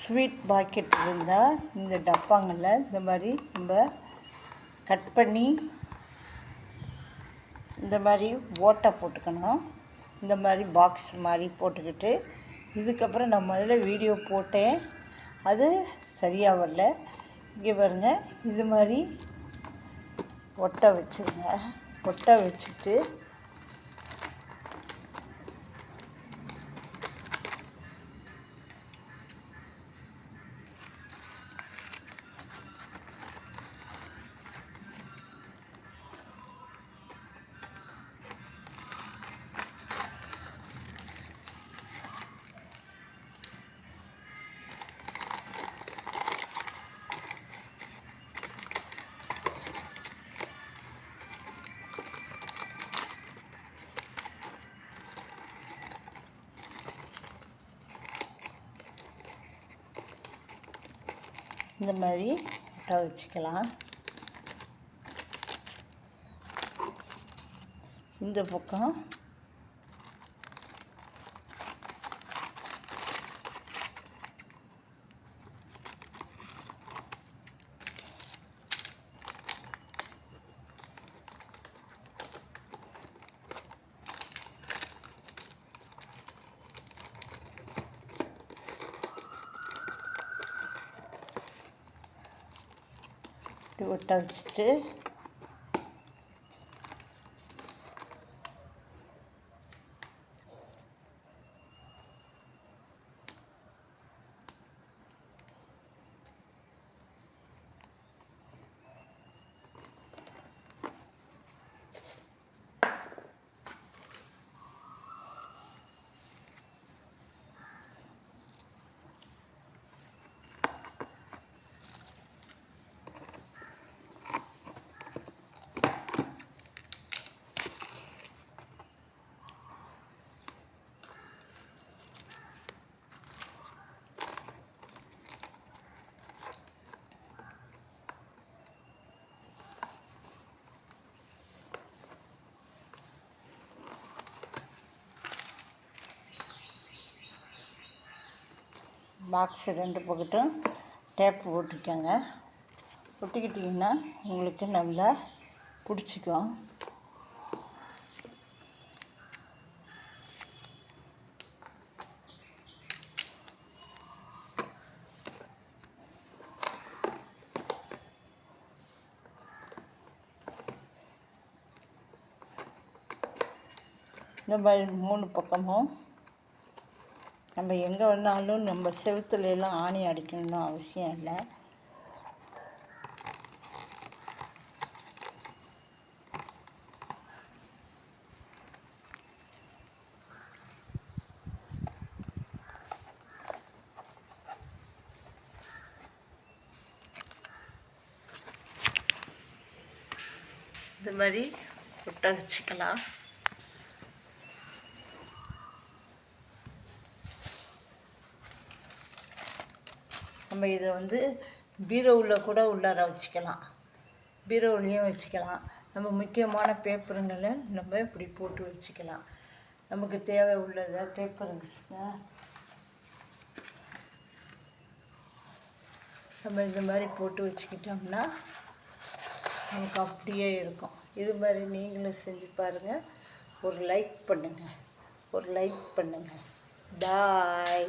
Sweet packet இருந்தால் இந்த டப்பாங்களில் இந்த மாதிரி நம்ம கட் பண்ணி இந்த மாதிரி ஓட்டை போட்டுக்கணும். இந்த மாதிரி பாக்ஸ் மாதிரி போட்டுக்கிட்டு இதுக்கப்புறம் நான் முதல்ல வீடியோ போட்டேன். அது சரியாக வரல. இங்கே பாருங்கள் இது மாதிரி ஒட்டை வச்சுருங்க. ஒட்டை வச்சுட்டு இந்த மாதிரி முட்டை வச்சுக்கலாம். இந்த பக்கம் இப்படி ஒட்ட வச்சுட்டு பாக்ஸ் ரெண்டு பக்கட்டும் டேப் போட்டுக்கோங்க. ஒட்டிக்கிட்டிங்கன்னா உங்களுக்கு நல்லா பிடிச்சிக்கும். இந்த மாதிரி மூணு பக்கமும் நம்ம எங்கே வேணாலும் நம்ம செவுத்துல எல்லாம் ஆணி அடிக்கணும்னு அவசியம் இல்லை. இந்த மாதிரி ஒட்ட வச்சுக்கலாம். நம்ம இதை வந்து பீரோவில் கூட உள்ளார வச்சுக்கலாம். பீரோவுலேயும் வச்சுக்கலாம். நம்ம முக்கியமான பேப்பருங்களை நம்ம இப்படி போட்டு வச்சுக்கலாம். நமக்கு தேவை உள்ளதை பேப்பருங்க நம்ம இந்த மாதிரி போட்டு வச்சுக்கிட்டோம்னா நமக்கு அப்படியே இருக்கும். இது மாதிரி நீங்களும் செஞ்சு பாருங்கள் ஒரு லைக் பண்ணுங்கள் ஒரு லைக் பண்ணுங்கள் பாய்